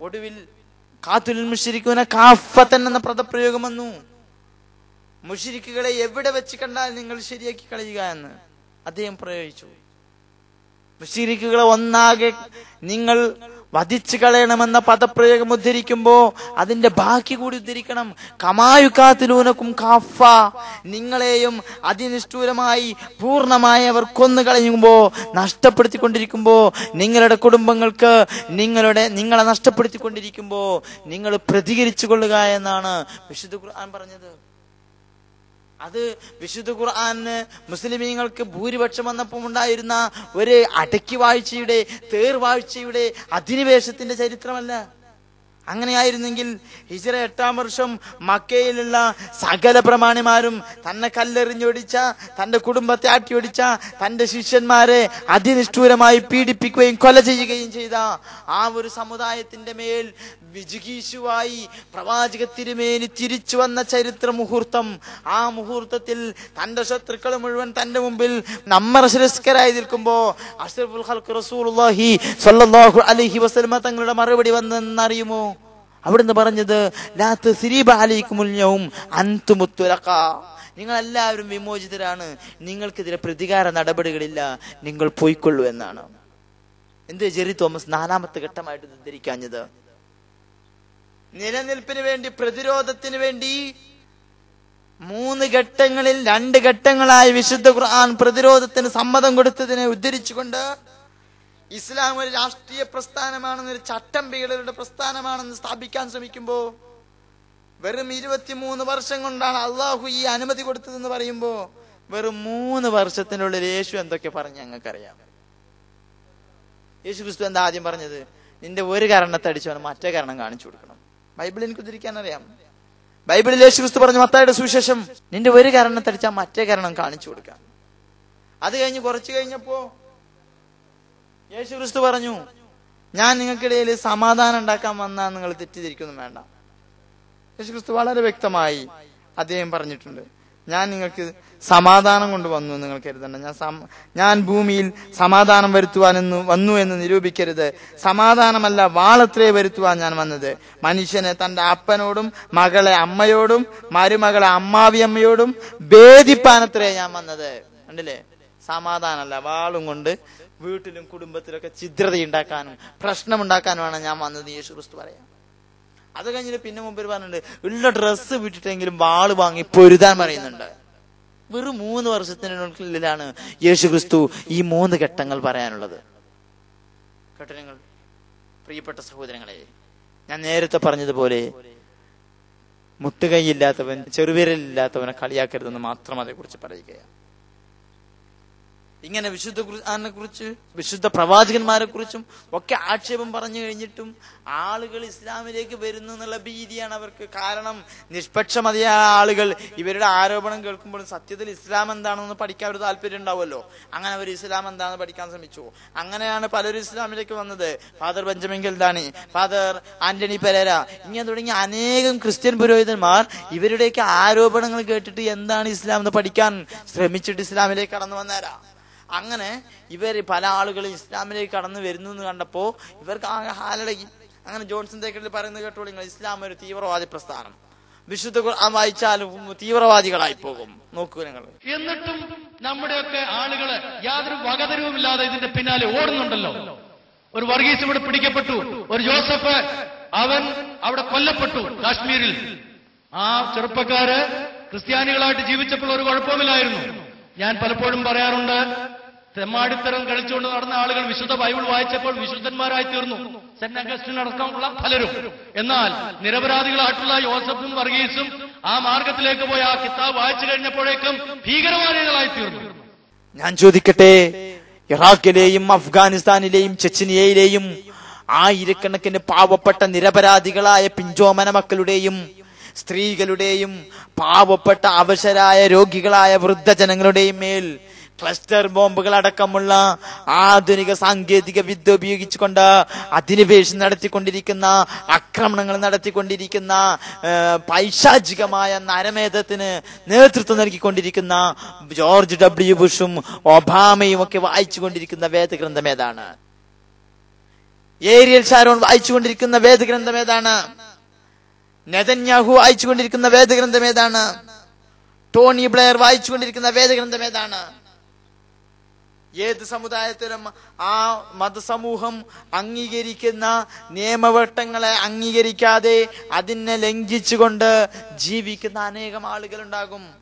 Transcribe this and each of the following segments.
ഒടുവിൽ കാത്തുൽ മുഷിരിക്കുന്ന കാഫത്തൻ എന്ന പദപ്രയോഗം വന്നു. മുഷിരിക്കുകളെ എവിടെ വെച്ച് കണ്ടാൽ നിങ്ങൾ ശരിയാക്കി കളയുക എന്ന് അദ്ദേഹം പ്രയോഗിച്ചു. മുഷിരിക്കുകളെ ഒന്നാകെ നിങ്ങൾ വധിച്ചു കളയണമെന്ന പദപ്രയോഗം ഉദ്ധരിക്കുമ്പോ അതിന്റെ ബാക്കി കൂടി ഉദ്ധരിക്കണം. കമായുക്കാത്തിലൂനക്കും കാഫ. നിങ്ങളെയും അതിനിഷ്ഠൂരമായി പൂർണമായി അവർ കൊന്നു കളയുമ്പോ നഷ്ടപ്പെടുത്തിക്കൊണ്ടിരിക്കുമ്പോ നിങ്ങളുടെ കുടുംബങ്ങൾക്ക് നിങ്ങളുടെ നിങ്ങളെ നഷ്ടപ്പെടുത്തിക്കൊണ്ടിരിക്കുമ്പോ നിങ്ങൾ പ്രതികരിച്ചു കൊള്ളുക എന്നാണ് വിശുദ്ധ ഖുർആൻ പറഞ്ഞത്. അത് വിശുദ്ധ ഖുർആാന് മുസ്ലിമീങ്ങൾക്ക് ഭൂരിപക്ഷം വന്നപ്പോൾ ഉണ്ടായിരുന്ന ഒരു അടക്കി വാഴ്ചയുടെ തേർവാഴ്ചയുടെ അധിനിവേശത്തിന്റെ ചരിത്രമല്ല. അങ്ങനെയായിരുന്നെങ്കിൽ ഹിജറ എട്ടാം വർഷം മക്കയിലുള്ള സകല പ്രമാണിമാരും തന്നെ കല്ലെറിഞ്ഞൊടിച്ച തന്റെ കുടുംബത്തെ ആട്ടിയൊടിച്ച തന്റെ ശിഷ്യന്മാരെ അതിനിഷ്ഠൂരമായി പീഡിപ്പിക്കുകയും കൊല ചെയ്യുകയും ചെയ്ത ആ ഒരു സമുദായത്തിന്റെ മേൽ വിജിഗീഷുവായി പ്രവാചക തിരുമേനി തിരിച്ചു വന്ന ചരിത്ര മുഹൂർത്തം. ആ മുഹൂർത്തത്തിൽ തന്റെ ശത്രുക്കൾ മുഴുവൻ തന്റെ മുമ്പിൽ നമ്മറശരസ്കരായി നിൽക്കുമ്പോ അഷ്റഫുൽ ഖൽഖ് റസൂലുള്ളാഹി സ്വല്ലല്ലാഹു അലൈഹി തങ്ങളുടെ മറുപടി വന്നെന്നറിയുമോ? അവിടുന്ന് പറഞ്ഞത് ലാ തസ്രീബ അലൈക്കുമുൽ യൗം അൻതുമുത്തുലഖ. നിങ്ങൾ എല്ലാവരും വിമോചിതരാണ്. നിങ്ങൾക്കെതിരെ പ്രതികാര നടപടികളില്ല. നിങ്ങൾ പോയിക്കൊള്ളൂ എന്നാണ്. എന്ത് ജെറി തോമസ് നാലാമത്തെ ഘട്ടമായിട്ട് ഇത് ഉദ്ധരിക്കാഞ്ഞത്? നിലനിൽപ്പിന് വേണ്ടി പ്രതിരോധത്തിന് വേണ്ടി മൂന്ന് ഘട്ടങ്ങളിൽ രണ്ട് ഘട്ടങ്ങളായി വിശുദ്ധ ഖുർആൻ പ്രതിരോധത്തിന് സമ്മതം കൊടുത്തതിനെ ഉദ്ധരിച്ചുകൊണ്ട് ഇസ്ലാം ഒരു രാഷ്ട്രീയ പ്രസ്ഥാനമാണെന്ന് ഒരു ചട്ടമ്പികളുടെ പ്രസ്ഥാനമാണെന്ന് സ്ഥാപിക്കാൻ ശ്രമിക്കുമ്പോ വെറും ഇരുപത്തിമൂന്ന് വർഷം കൊണ്ടാണ് അള്ളാഹു ഈ അനുമതി കൊടുത്തതെന്ന് പറയുമ്പോ വെറും മൂന്ന് വർഷത്തിനുള്ളിൽ യേശു എന്തൊക്കെ പറഞ്ഞ് ഞങ്ങൾക്കറിയാം. യേശു ക്രിസ്തു എന്താ ആദ്യം പറഞ്ഞത്? നിന്റെ ഒരു കാരണത്തെ അടിച്ചവന് മറ്റേ കാരണം കാണിച്ചു കൊടുക്കണം. ബൈബിൾ എനിക്ക് ഉദ്ധരിക്കാൻ അറിയാം ബൈബിളിൽ യേശു ക്രിസ്തു പറഞ്ഞു മത്തായുടെ സുവിശേഷം നിന്റെ ഒരു കാരണം തടിച്ചാൽ മറ്റേ കാരണം കാണിച്ചു കൊടുക്കാം. അത് കഴിഞ്ഞ് കുറച്ചു കഴിഞ്ഞപ്പോ യേശു ക്രിസ്തു പറഞ്ഞു ഞാൻ നിങ്ങൾക്കിടയിൽ സമാധാനം ഉണ്ടാക്കാൻ വന്നാൽ നിങ്ങൾ തെറ്റിദ്ധരിക്കൊന്നും വേണ്ട. യേശു ക്രിസ്തു വളരെ വ്യക്തമായി അദ്ദേഹം പറഞ്ഞിട്ടുണ്ട്. ഞാൻ നിങ്ങൾക്ക് സമാധാനം കൊണ്ട് വന്നു നിങ്ങൾ കരുതണ്ട. ഞാൻ ഞാൻ ഭൂമിയിൽ സമാധാനം വരുത്തുവാനെന്ന് വന്നു എന്ന് നിരൂപിക്കരുത്. സമാധാനമല്ല വാളത്രേ വരുത്തുവാൻ ഞാൻ വന്നത്. മനുഷ്യനെ തന്റെ അപ്പനോടും മകളെ അമ്മയോടും മരുമകളെ അമ്മാവിയമ്മയോടും ഭേദിപ്പാനത്രേ ഞാൻ വന്നത്. കണ്ടില്ലേ? സമാധാനമല്ല വാളും കൊണ്ട് വീട്ടിലും കുടുംബത്തിലൊക്കെ ഛിദ്രതയുണ്ടാക്കാനും പ്രശ്നമുണ്ടാക്കാനുമാണ് ഞാൻ വന്നത് യേശു ക്രിസ്തു പറയാം അത് കഴിഞ്ഞിട്ട് പിന്നെ മുമ്പ് പറഞ്ഞിട്ടുണ്ട് ഉള്ള ഡ്രസ്സ് വിട്ടിട്ടെങ്കിലും വാൾ വാങ്ങി പൊരുതാൻ പറയുന്നുണ്ട്. വെറും മൂന്ന് വർഷത്തിനുള്ളിലാണ് യേശു ക്രിസ്തു ഈ മൂന്ന് ഘട്ടങ്ങൾ പറയാനുള്ളത്. ഘട്ടനങ്ങൾ പ്രിയപ്പെട്ട സഹോദരങ്ങളെ ഞാൻ നേരത്തെ പറഞ്ഞതുപോലെ മുട്ടുകൈയില്ലാത്തവൻ ചെറുവിരലില്ലാത്തവനെ കളിയാക്കരുതെന്ന് മാത്രം അതേക്കുറിച്ച് പറയുകയാണ്. ഇങ്ങനെ വിശുദ്ധ ഖുർആാനെ കുറിച്ച് വിശുദ്ധ പ്രവാചകന്മാരെ കുറിച്ചും ഒക്കെ ആക്ഷേപം പറഞ്ഞു കഴിഞ്ഞിട്ടും ആളുകൾ ഇസ്ലാമിലേക്ക് വരുന്നു എന്നുള്ള ഭീതിയാണ് അവർക്ക്. കാരണം നിഷ്പക്ഷമതിയായ ആളുകൾ ഇവരുടെ ആരോപണം കേൾക്കുമ്പോൾ സത്യത്തിൽ ഇസ്ലാം എന്താണെന്ന് പഠിക്കാൻ ഒരു താല്പര്യം ഉണ്ടാവുമല്ലോ. അങ്ങനെ അവർ ഇസ്ലാം എന്താണെന്ന് പഠിക്കാൻ ശ്രമിച്ചു. അങ്ങനെയാണ് പലരും ഇസ്ലാമിലേക്ക് വന്നത്. Father Benjamin Galdani father Antony Pereira ഇങ്ങനെ തുടങ്ങി അനേകം ക്രിസ്ത്യൻ പുരോഹിതന്മാർ ഇവരുടെയൊക്കെ ആരോപണങ്ങൾ കേട്ടിട്ട് എന്താണ് ഇസ്ലാം എന്ന് പഠിക്കാൻ ശ്രമിച്ചിട്ട് ഇസ്ലാമിലേക്ക് കടന്നു വന്നേരാ അങ്ങനെ ഇവർ പല ആളുകൾ ഇസ്ലാമിലേക്ക് കടന്നു വരുന്നു എന്ന് കണ്ടപ്പോൾ ഇവർക്ക് ആകെ ഹാലടങ്ങി. അങ്ങനെ ജോൺസൺ തേക്കറ്റിൽ പറയുന്നത് കേട്ടോ നിങ്ങൾ ഇസ്ലാം ഒരു തീവ്രവാദി പ്രസ്ഥാനം. വിശുദ്ധ ഖുർആൻ വായിച്ചാലും തീവ്രവാദികളായി പോകും. നോക്കൂ നിങ്ങൾ. എന്നിട്ടും നമ്മുടെയൊക്കെ ആളുകൾ യാതൊരു വകതരവുമില്ലാതെ ഇതിന്റെ പിന്നാലെ ഓടുന്നുണ്ടല്ലോ. ഒരു വർഗീസ് ഇവിടെ പിടിക്കപ്പെട്ടു. ഒരു ജോസഫ് അവൻ അവിടെ കൊല്ലപ്പെട്ടു കാശ്മീരിൽ. ആ ചെറുപ്പക്കാര് ക്രിസ്ത്യാനികളായിട്ട് ജീവിച്ചപ്പോൾ ഒരു കുഴപ്പമില്ലായിരുന്നു ഞാൻ പലപ്പോഴും പറയാറുണ്ട് തെമ്മാടിത്തരം കളിച്ചുകൊണ്ട് നടന്ന ആളുകൾ വിശുദ്ധ ബൈബിൾ വായിച്ചപ്പോൾ വിശുദ്ധന്മാരായി തീർന്നു സെന്റ് അഗസ്റ്റിൻ അടക്കമുള്ള പലരും. എന്നാൽ നിരപരാധികളായിട്ടുള്ള യോസഫും വർഗീസും ആ മാർഗത്തിലേക്ക് പോയി ആ കിതാബ് വായിച്ചു കഴിഞ്ഞപ്പോഴേക്കും ഭീകരവാദികളായി തീർന്നു ഞാൻ ചോദിക്കട്ടെ ഇറാഖിലെയും അഫ്ഗാനിസ്ഥാനിലെയും ചെച്ചിനിയയിലെയും ആയിരക്കണക്കിന് പാവപ്പെട്ട നിരപരാധികളായ പിഞ്ചോമന മക്കളുടെയും സ്ത്രീകളുടെയും പാവപ്പെട്ട അവശരായ രോഗികളായ വൃദ്ധജനങ്ങളുടെയും മേൽ ക്ലസ്റ്റർ ബോംബുകൾ അടക്കമുള്ള ആധുനിക സാങ്കേതിക വിദ്യ ഉപയോഗിച്ചുകൊണ്ട് അധിനിവേശം നടത്തിക്കൊണ്ടിരിക്കുന്ന ആക്രമണങ്ങൾ നടത്തിക്കൊണ്ടിരിക്കുന്ന പൈശാചികമായ നരമേധത്തിന് നേതൃത്വം നൽകിക്കൊണ്ടിരിക്കുന്ന ജോർജ് ഡബ്ല്യു ബുഷും ഒബാമയും ഒക്കെ വായിച്ചു കൊണ്ടിരിക്കുന്ന വേദഗ്രന്ഥം ഏതാണ്? ഏരിയൽ ഷാരോൺ വായിച്ചുകൊണ്ടിരിക്കുന്ന വേദഗ്രന്ഥം ഏതാണ്? നെതന്യാഹു വായിച്ചുകൊണ്ടിരിക്കുന്ന വേദഗ്രന്ഥം ഏതാണ്? ടോണി ബ്ലെയർ വായിച്ചുകൊണ്ടിരിക്കുന്ന വേദഗ്രന്ഥം ഏതാണ്? ഏത് സമുദായത്തിലും ആ മതസമൂഹം അംഗീകരിക്കുന്ന നിയമവട്ടങ്ങളെ അംഗീകരിക്കാതെ അതിനെ ലംഘിച്ചുകൊണ്ട് ജീവിക്കുന്ന അനേകം ആളുകളുണ്ടാകും.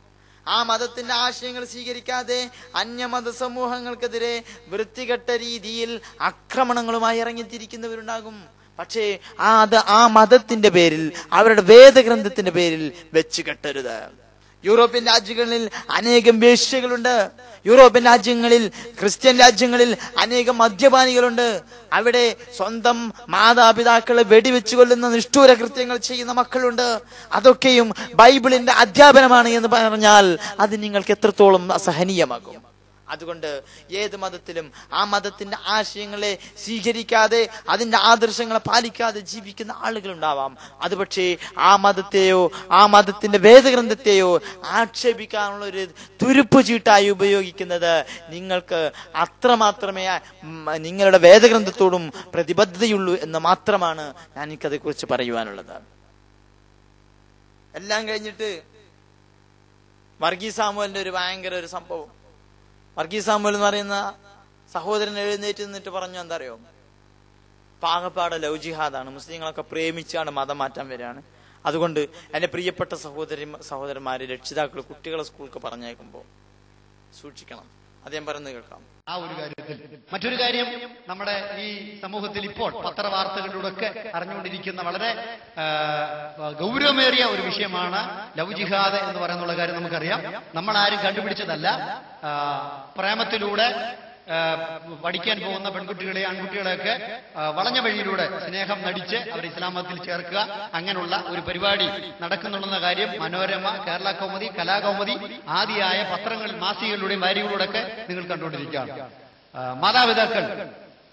ആ മതത്തിന്റെ ആശയങ്ങൾ സ്വീകരിക്കാതെ അന്യമത സമൂഹങ്ങൾക്കെതിരെ വൃത്തികെട്ട രീതിയിൽ ആക്രമണങ്ങളുമായി ഇറങ്ങിത്തിരിക്കുന്നവരുണ്ടാകും. പക്ഷേ ആ അത് ആ മതത്തിന്റെ പേരിൽ അവരുടെ വേദഗ്രന്ഥത്തിന്റെ പേരിൽ വെച്ച് കെട്ടരുത്. യൂറോപ്യൻ രാജ്യങ്ങളിൽ അനേകം വേശ്യകളുണ്ട്. യൂറോപ്യൻ രാജ്യങ്ങളിൽ ക്രിസ്ത്യൻ രാജ്യങ്ങളിൽ അനേകം മദ്യപാനികളുണ്ട്. അവിടെ സ്വന്തം മാതാപിതാക്കളെ വെടിവെച്ച് കൊല്ലുന്ന നിഷ്ഠൂര കൃത്യങ്ങൾ ചെയ്യുന്ന മക്കളുണ്ട്. അതൊക്കെയും ബൈബിളിന്റെ അധ്യാപനമാണ് എന്ന് പറഞ്ഞാൽ അത് നിങ്ങൾക്ക് എത്രത്തോളം അസഹനീയമാകും. അതുകൊണ്ട് ഏത് മതത്തിലും ആ മതത്തിന്റെ ആശയങ്ങളെ സ്വീകരിക്കാതെ അതിന്റെ ആദർശങ്ങളെ പാലിക്കാതെ ജീവിക്കുന്ന ആളുകൾ ഉണ്ടാവാം അത് പക്ഷേ ആ മതത്തെയോ ആ മതത്തിന്റെ വേദഗ്രന്ഥത്തെയോ ആക്ഷേപിക്കാനുള്ള ഒരു തുരുപ്പ് ചീട്ടായി ഉപയോഗിക്കുന്നത് നിങ്ങൾക്ക് അത്രമാത്രമേ നിങ്ങളുടെ വേദഗ്രന്ഥത്തോടും പ്രതിബദ്ധതയുള്ളൂ എന്ന് മാത്രമാണ് ഞാൻ എനിക്കതേക്കുറിച്ച് പറയുവാനുള്ളത്. എല്ലാം കഴിഞ്ഞിട്ട് വർഗീസ് സാമുവലിന്റെ ഒരു ഭയങ്കര ഒരു സംഭവം. വർഗീസ് സാമ്പൽ എന്ന് പറയുന്ന സഹോദരൻ എഴുന്നേറ്റ് നിന്നിട്ട് പറഞ്ഞു എന്താ അറിയോ പാകപ്പാട് ലവ് ജിഹാദാണ്. മുസ്ലിങ്ങളൊക്കെ പ്രേമിച്ചാണ് മതം മാറ്റാൻ വരികയാണ്. അതുകൊണ്ട് എന്റെ പ്രിയപ്പെട്ട സഹോദരി സഹോദരന്മാര് രക്ഷിതാക്കൾ കുട്ടികളെ സ്കൂൾക്ക് പറഞ്ഞേക്കുമ്പോൾ സൂക്ഷിക്കണം. അദ്ദേഹം പറഞ്ഞു കേൾക്കാം. ആ ഒരു കാര്യത്തിൽ. മറ്റൊരു കാര്യം നമ്മുടെ ഈ സമൂഹത്തിൽ ഇപ്പോൾ പത്രവാർത്തകളിലൂടെ ഒക്കെ അറിഞ്ഞുകൊണ്ടിരിക്കുന്ന വളരെ ഗൗരവമേറിയ ഒരു വിഷയമാണ് ലവ് ജിഹാദ് എന്ന് പറയുന്നുള്ള കാര്യം നമുക്കറിയാം. നമ്മൾ ആരും കണ്ടുപിടിച്ചതല്ല പ്രേമത്തിലൂടെ പഠിക്കാൻ പോകുന്ന പെൺകുട്ടികളെ ആൺകുട്ടികളെയൊക്കെ വളഞ്ഞ വഴിയിലൂടെ സ്നേഹം നടിച്ച് അവർ ഇസ്ലാം മതത്തിൽ ചേർക്കുക. അങ്ങനെയുള്ള ഒരു പരിപാടി നടക്കുന്നുണ്ടെന്ന കാര്യം മനോരമ കേരള കൗമുദി കലാകൗമുദി ആദിയായ പത്രങ്ങൾ മാസികകളിലൂടെയും വാരികളിലൂടെ ഒക്കെ നിങ്ങൾ കണ്ടുകൊണ്ടിരിക്കുകയാണ്. മാതാപിതാക്കൾ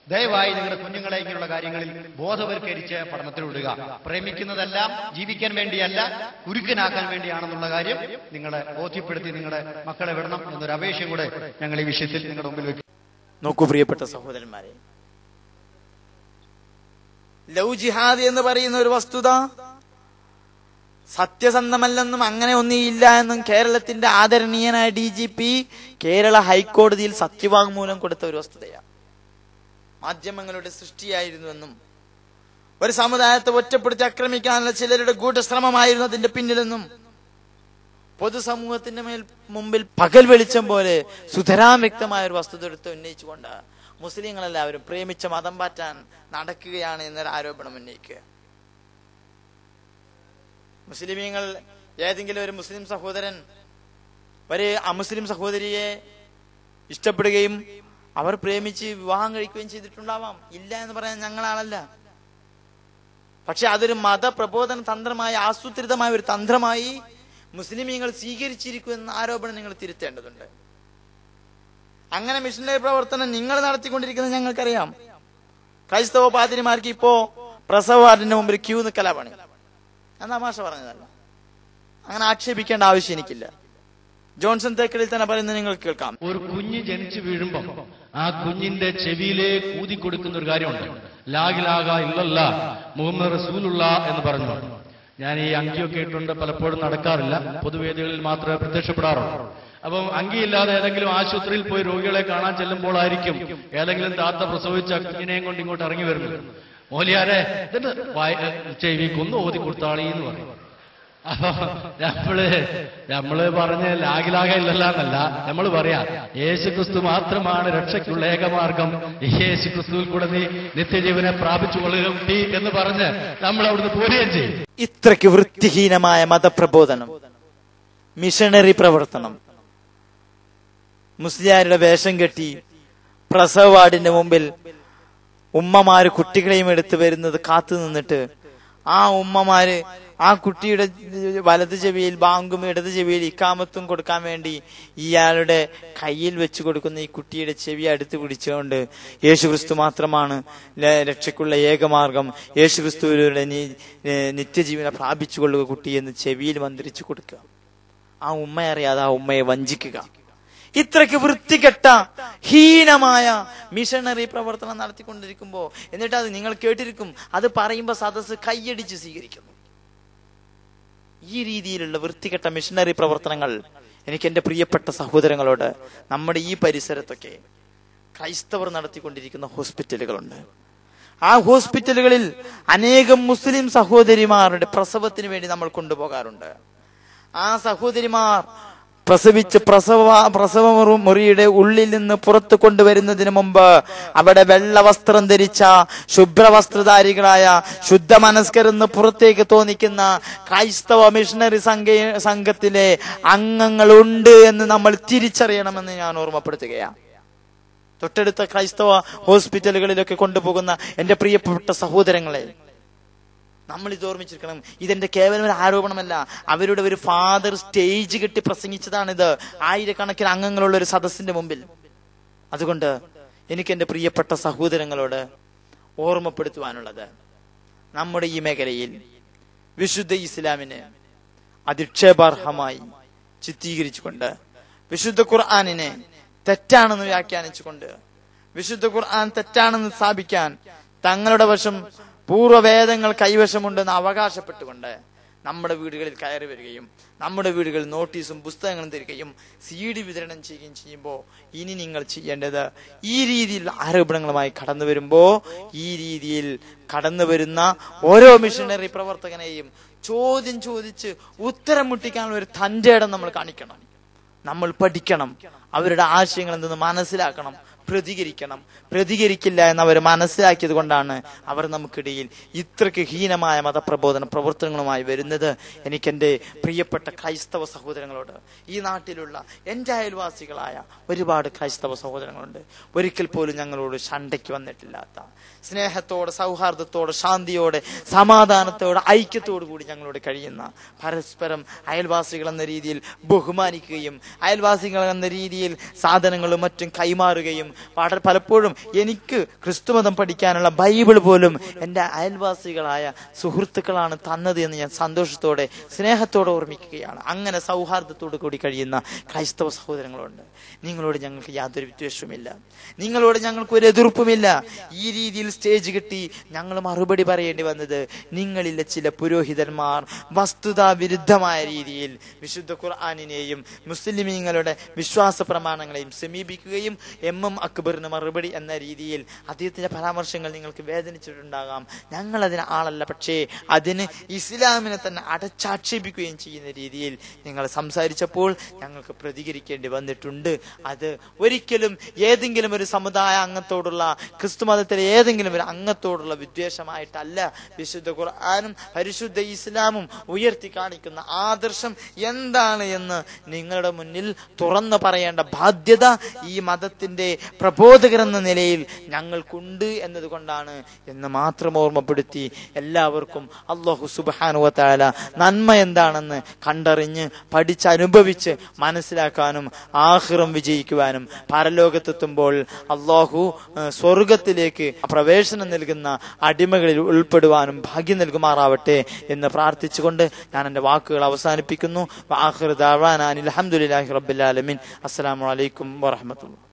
ദയവായി നിങ്ങളുടെ കുഞ്ഞുങ്ങളെ ഇങ്ങനെയുള്ള കാര്യങ്ങളിൽ ബോധവൽക്കരിച്ച് പഠനത്തിൽ വിടുക. പ്രേമിക്കുന്നതെല്ലാം ജീവിക്കാൻ വേണ്ടിയല്ല കുരുക്കനാക്കാൻ വേണ്ടിയാണെന്നുള്ള കാര്യം നിങ്ങളെ ബോധ്യപ്പെടുത്തി നിങ്ങളുടെ മക്കളെ വിടണം എന്നൊരു അപേക്ഷയും കൂടെ ഞങ്ങൾ ഈ വിഷയത്തിൽ നിങ്ങളുടെ മുമ്പിൽ വെക്കും നോക്കൂ പ്രിയപ്പെട്ട സഹോദരന്മാരെ. ലവ് ജിഹാദ് എന്ന് പറയുന്ന ഒരു വസ്തുത സത്യസന്ധമല്ലെന്നും അങ്ങനെ ഒന്നില്ല എന്നും കേരളത്തിന്റെ ആദരണീയനായ ഡി ജി പി കേരള ഹൈക്കോടതിയിൽ സത്യവാങ്മൂലം കൊടുത്ത ഒരു വസ്തുതയാണ്. മാധ്യമങ്ങളുടെ സൃഷ്ടിയായിരുന്നുവെന്നും ഒരു സമുദായത്തെ ഒറ്റപ്പെടുത്തി ആക്രമിക്കാനുള്ള ചിലരുടെ ഗൂഢശ്രമമായിരുന്നു അതിന്റെ പിന്നിലെന്നും പൊതുസമൂഹത്തിന്റെ മേൽ മുമ്പിൽ പകൽ വെളിച്ചം പോലെ സുതരാം വ്യക്തമായ ഒരു വസ്തുത എടുത്ത് ഉന്നയിച്ചുകൊണ്ട് മുസ്ലിങ്ങളെല്ലാവരും പ്രേമിച്ച മതം പാറ്റാൻ നടക്കുകയാണ് എന്നൊരു ആരോപണം ഉന്നയിക്കുക. മുസ്ലിമീങ്ങൾ ഏതെങ്കിലും ഒരു മുസ്ലിം സഹോദരൻ ഒരു അമുസ്ലിം സഹോദരിയെ ഇഷ്ടപ്പെടുകയും അവർ പ്രേമിച്ച് വിവാഹം കഴിക്കുകയും ചെയ്തിട്ടുണ്ടാവാം. ഇല്ല എന്ന് പറയാൻ ഞങ്ങളാണല്ല പക്ഷെ അതൊരു മതപ്രബോധന തന്ത്രമായി ആസൂത്രിതമായ ഒരു തന്ത്രമായി മുസ്ലിമീങ്ങൾ സ്വീകരിച്ചിരിക്കുമെന്ന ആരോപണം നിങ്ങൾ തിരുത്തേണ്ടതുണ്ട്. അങ്ങനെ മിഷനറി പ്രവർത്തനം നിങ്ങൾ നടത്തിക്കൊണ്ടിരിക്കുന്നത് ഞങ്ങൾക്കറിയാം. ക്രൈസ്തവ പാതിരിമാർക്ക് ഇപ്പോ പ്രസവ വാർഡിന്റെ മുമ്പിൽ ക്യൂ നിൽക്കലാ പണി. ഞാൻ തമാശ പറഞ്ഞതല്ല. അങ്ങനെ ആക്ഷേപിക്കേണ്ട ആവശ്യം എനിക്കില്ല. ജോൺസൺ തേക്കടിൽ തന്നെ പറയുന്നത് നിങ്ങൾ കേൾക്കാം. ഒരു കുഞ്ഞ് ജനിച്ചു വീഴുമ്പോ ആ കുഞ്ഞിന്റെ ചെവിയിലെ ഊതി കൊടുക്കുന്ന ഒരു കാര്യമുണ്ട്. ലാഗിലാക ഇല്ലല്ല മുഹമ്മദ് റസൂലുള്ള എന്ന് പറഞ്ഞു ഞാൻ ഈ അങ്കിയൊക്കെ ഇട്ടുണ്ട് പലപ്പോഴും നടക്കാറില്ല. പൊതുവേദികളിൽ മാത്രമേ പ്രത്യക്ഷപ്പെടാറുള്ളൂ. അപ്പം അങ്കിയില്ലാതെ ഏതെങ്കിലും ആശുപത്രിയിൽ പോയി രോഗികളെ കാണാൻ ചെല്ലുമ്പോഴായിരിക്കും ഏതെങ്കിലും താത്ത പ്രസവിച്ച കുഞ്ഞിനെയും കൊണ്ട് ഇങ്ങോട്ട് ഇറങ്ങി വരുന്നത്. മോലിയാരെ എന്നിട്ട് ഓതി കൊടുത്താളി എന്ന് പറയും. അപ്പൊ നമ്മൾ നമ്മൾ പറഞ്ഞ ലാഗിലാക ഇല്ലല്ല നമ്മൾ പറയാ യേശു ക്രിസ്തു മാത്രമാണ് രക്ഷയ്ക്കുള്ള ഏകമാർഗം. യേശു ക്രിസ്തുവിൽ കൂടെ നീ നിത്യജീവനെ പ്രാപിച്ചു കൊള്ളുക എന്ന് പറഞ്ഞ് നമ്മൾ അവിടുന്ന് പോരുകയും ചെയ്യും. ഇത്രയ്ക്ക് വൃത്തിഹീനമായ മതപ്രബോധനം മിഷണറി പ്രവർത്തനം മുസ്ലിയാരുടെ വേഷം കെട്ടി പ്രസവ വാർഡിന്റെ മുമ്പിൽ ഉമ്മമാര് കുട്ടികളെയും എടുത്തു വരുന്നത് കാത്തു നിന്നിട്ട് ആ ഉമ്മമാര് ആ കുട്ടിയുടെ വലത് ചെവിയിൽ ബാങ്കും ഇടത് ചെവിയിൽ ഇക്കാമത്തും കൊടുക്കാൻ വേണ്ടി ഇയാളുടെ കയ്യിൽ വെച്ച് കൊടുക്കുന്ന ഈ കുട്ടിയുടെ ചെവി അടുത്ത് പിടിച്ചുകൊണ്ട് യേശു ക്രിസ്തു മാത്രമാണ് രക്ഷയ്ക്കുള്ള ഏകമാർഗം. യേശുക്രിസ്തുവിലൂടെ നീ നിത്യജീവനെ പ്രാപിച്ചു കൊള്ളുക കുട്ടി എന്ന് ചെവിയിൽ മന്ത്രിച്ചു കൊടുക്കുക. ആ ഉമ്മ അറിയാതെ ആ ഉമ്മയെ വഞ്ചിക്കുക. ഇത്രയ്ക്ക് വൃത്തികെട്ട ഹീനമായ മിഷണറി പ്രവർത്തനം നടത്തിക്കൊണ്ടിരിക്കുമ്പോൾ എന്നിട്ട് അത് നിങ്ങൾ കേട്ടിരിക്കും അത് പറയുമ്പോ സദസ് കൈയടിച്ച് സ്വീകരിക്കുന്നു. ഈ രീതിയിലുള്ള വൃത്തികെട്ട മിഷനറി പ്രവർത്തനങ്ങൾ എനിക്ക് എന്റെ പ്രിയപ്പെട്ട സഹോദരങ്ങളോട് നമ്മുടെ ഈ പരിസരത്തൊക്കെ ക്രൈസ്തവർ നടത്തിക്കൊണ്ടിരിക്കുന്ന ഹോസ്പിറ്റലുകളുണ്ട്. ആ ഹോസ്പിറ്റലുകളിൽ അനേകം മുസ്ലിം സഹോദരിമാരുടെ പ്രസവത്തിന് വേണ്ടി നമ്മൾ കൊണ്ടുപോകാറുണ്ട്. ആ സഹോദരിമാർ പ്രസവിച്ച് പ്രസവ പ്രസവ മുറിയുടെ ഉള്ളിൽ നിന്ന് പുറത്തു കൊണ്ടുവരുന്നതിന് മുമ്പ് അവിടെ വെള്ള വസ്ത്രം ധരിച്ച ശുഭ്രവസ്ത്രധാരികളായ ശുദ്ധ മനസ്കരെന്ന് പുറത്തേക്ക് തോന്നിക്കുന്ന ക്രൈസ്തവ മിഷണറി സംഘ സംഘത്തിലെ അംഗങ്ങളുണ്ട് എന്ന് നമ്മൾ തിരിച്ചറിയണമെന്ന് ഞാൻ ഓർമ്മപ്പെടുത്തുകയാണ്. തൊട്ടടുത്ത ക്രൈസ്തവ ഹോസ്പിറ്റലുകളിലൊക്കെ കൊണ്ടുപോകുന്ന എന്റെ പ്രിയപ്പെട്ട സഹോദരങ്ങളെ നമ്മൾ ഇത് ഓർമ്മിച്ചിരിക്കണം. ഇതെന്റെ കേവലം ഒരു ആരോപണമല്ല. അവരുടെ ഒരു ഫാദർ സ്റ്റേജ് കെട്ടി പ്രസംഗിച്ചതാണിത്. ആയിരക്കണക്കിന് അംഗങ്ങളുള്ള ഒരു സദസ്സിന്റെ മുമ്പിൽ. അതുകൊണ്ട് എനിക്ക് എന്റെ പ്രിയപ്പെട്ട സഹോദരങ്ങളോട് ഓർമ്മപ്പെടുത്തുവാനുള്ളത്. നമ്മുടെ ഈ മേഖലയിൽ വിശുദ്ധ ഇസ്ലാമിനെ അധിക്ഷേപാർഹമായി ചിത്രീകരിച്ചുകൊണ്ട് വിശുദ്ധ ഖുർആാനിനെ തെറ്റാണെന്ന് വ്യാഖ്യാനിച്ചുകൊണ്ട് വിശുദ്ധ ഖുർആൻ തെറ്റാണെന്ന് സ്ഥാപിക്കാൻ തങ്ങളുടെ വശം പൂർവവേദങ്ങൾ കൈവശമുണ്ടെന്ന് അവകാശപ്പെട്ടുകൊണ്ട് നമ്മുടെ വീടുകളിൽ കയറി വരികയും നമ്മുടെ വീടുകളിൽ നോട്ടീസും പുസ്തകങ്ങളും തരികയും സി ഡി വിതരണം ചെയ്യുകയും ചെയ്യുമ്പോൾ ഇനി നിങ്ങൾ ചെയ്യേണ്ടത് ഈ രീതിയിൽ ആരോപണങ്ങളുമായി കടന്നു വരുമ്പോൾ ഈ രീതിയിൽ കടന്നു വരുന്ന ഓരോ മിഷനറി പ്രവർത്തകനെയും ചോദ്യം ചോദിച്ച് ഉത്തരം മുട്ടിക്കാനുള്ള ഒരു തന്റെ ഇടം നമ്മൾ കാണിക്കണം. നമ്മൾ പഠിക്കണം. അവരുടെ ആശയങ്ങൾ എന്തെന്ന് മനസ്സിലാക്കണം. പ്രതികരിക്കണം. പ്രതികരിക്കില്ല എന്നവർ മനസ്സിലാക്കിയത് കൊണ്ടാണ് അവർ നമുക്കിടയിൽ ഇത്രയ്ക്ക് ഹീനമായ മതപ്രബോധന പ്രവർത്തനങ്ങളുമായി വരുന്നത്. എനിക്കെന്റെ പ്രിയപ്പെട്ട ക്രൈസ്തവ സഹോദരങ്ങളോട് ഈ നാട്ടിലുള്ള എന്റെ അയൽവാസികളായ ഒരുപാട് ക്രൈസ്തവ സഹോദരങ്ങളുണ്ട്. ഒരിക്കൽ പോലും ഞങ്ങളോട് ശണ്ടയ്ക്ക് വന്നിട്ടില്ലാത്ത സ്നേഹത്തോടെ സൗഹാർദ്ദത്തോടെ ശാന്തിയോടെ സമാധാനത്തോടെ ഐക്യത്തോടു കൂടി ഞങ്ങളോട് കഴിയുന്ന പരസ്പരം അയൽവാസികൾ എന്ന രീതിയിൽ ബഹുമാനിക്കുകയും അയൽവാസികൾ എന്ന രീതിയിൽ സാധനങ്ങളും മറ്റും കൈമാറുകയും വളരെ പലപ്പോഴും എനിക്ക് ക്രിസ്തുമതം പഠിക്കാനുള്ള ബൈബിൾ പോലും എന്റെ അയൽവാസികളായ സുഹൃത്തുക്കളാണ് തന്നത് എന്ന് ഞാൻ സന്തോഷത്തോടെ സ്നേഹത്തോടെ ഓർമ്മിക്കുകയാണ്. അങ്ങനെ സൗഹാർദ്ദത്തോടു കൂടി കഴിയുന്ന ക്രൈസ്തവ സഹോദരങ്ങളുണ്ട്. നിങ്ങളോട് ഞങ്ങൾക്ക് യാതൊരു വിദ്വേഷവുമില്ല. നിങ്ങളോട് ഞങ്ങൾക്ക് ഒരു എതിർപ്പുമില്ല. ഈ രീതിയിൽ സ്റ്റേജ് കിട്ടി ഞങ്ങൾ മറുപടി പറയേണ്ടി വന്നത് നിങ്ങളിലെ ചില പുരോഹിതന്മാർ വസ്തുതാ വിരുദ്ധമായ രീതിയിൽ വിശുദ്ധ ഖുർആാനിനെയും മുസ്ലിമീങ്ങളുടെ വിശ്വാസ പ്രമാണങ്ങളെയും സമീപിക്കുകയും എം എം അക്ബറിന് മറുപടി എന്ന രീതിയിൽ അദ്ദേഹത്തിന്റെ പരാമർശങ്ങൾ നിങ്ങൾക്ക് വേദനിച്ചിട്ടുണ്ടാകാം. ഞങ്ങൾ അതിന് ആളല്ല. പക്ഷേ അതിന് ഇസ്ലാമിനെ തന്നെ അടച്ചാക്ഷേപിക്കുകയും ചെയ്യുന്ന രീതിയിൽ നിങ്ങൾ സംസാരിച്ചപ്പോൾ ഞങ്ങൾക്ക് പ്രതികരിക്കേണ്ടി വന്നിട്ടുണ്ട്. അത് ഒരിക്കലും ഏതെങ്കിലും ഒരു സമുദായ അംഗത്തോടുള്ള ക്രിസ്തു മതത്തിലെ ഏതെങ്കിലും ഒരു അംഗത്തോടുള്ള വിദ്വേഷമായിട്ടല്ല വിശുദ്ധ ഖുർആാനും പരിശുദ്ധ ഇസ്ലാമും ഉയർത്തി കാണിക്കുന്ന ആദർശം എന്താണ് എന്ന് നിങ്ങളുടെ മുന്നിൽ തുറന്നു പറയേണ്ട ബാധ്യത ഈ മതത്തിന്റെ പ്രബോധകരെന്ന നിലയിൽ ഞങ്ങൾക്കുണ്ട് എന്നതുകൊണ്ടാണ് എന്ന് മാത്രം ഓർമ്മപ്പെടുത്തി എല്ലാവർക്കും അള്ളാഹു സുബാനുവത്താല നന്മ എന്താണെന്ന് കണ്ടറിഞ്ഞ് പഠിച്ചനുഭവിച്ച് മനസ്സിലാക്കാനും ആഹ്റം വിജയിക്കുവാനും പരലോകത്തെത്തുമ്പോൾ അള്ളാഹു സ്വർഗത്തിലേക്ക് പ്രവേശനം നൽകുന്ന അടിമകളിൽ ഉൾപ്പെടുവാനും ഭാഗ്യം നൽകുമാറാവട്ടെ എന്ന് പ്രാർത്ഥിച്ചുകൊണ്ട് ഞാൻ എന്റെ വാക്കുകൾ അവസാനിപ്പിക്കുന്നു. അലഹമുല്ലാഹി റബ്ബിലാലമീൻ അസ്സലാമു അലൈക്കും വറഹമത്തുള്ള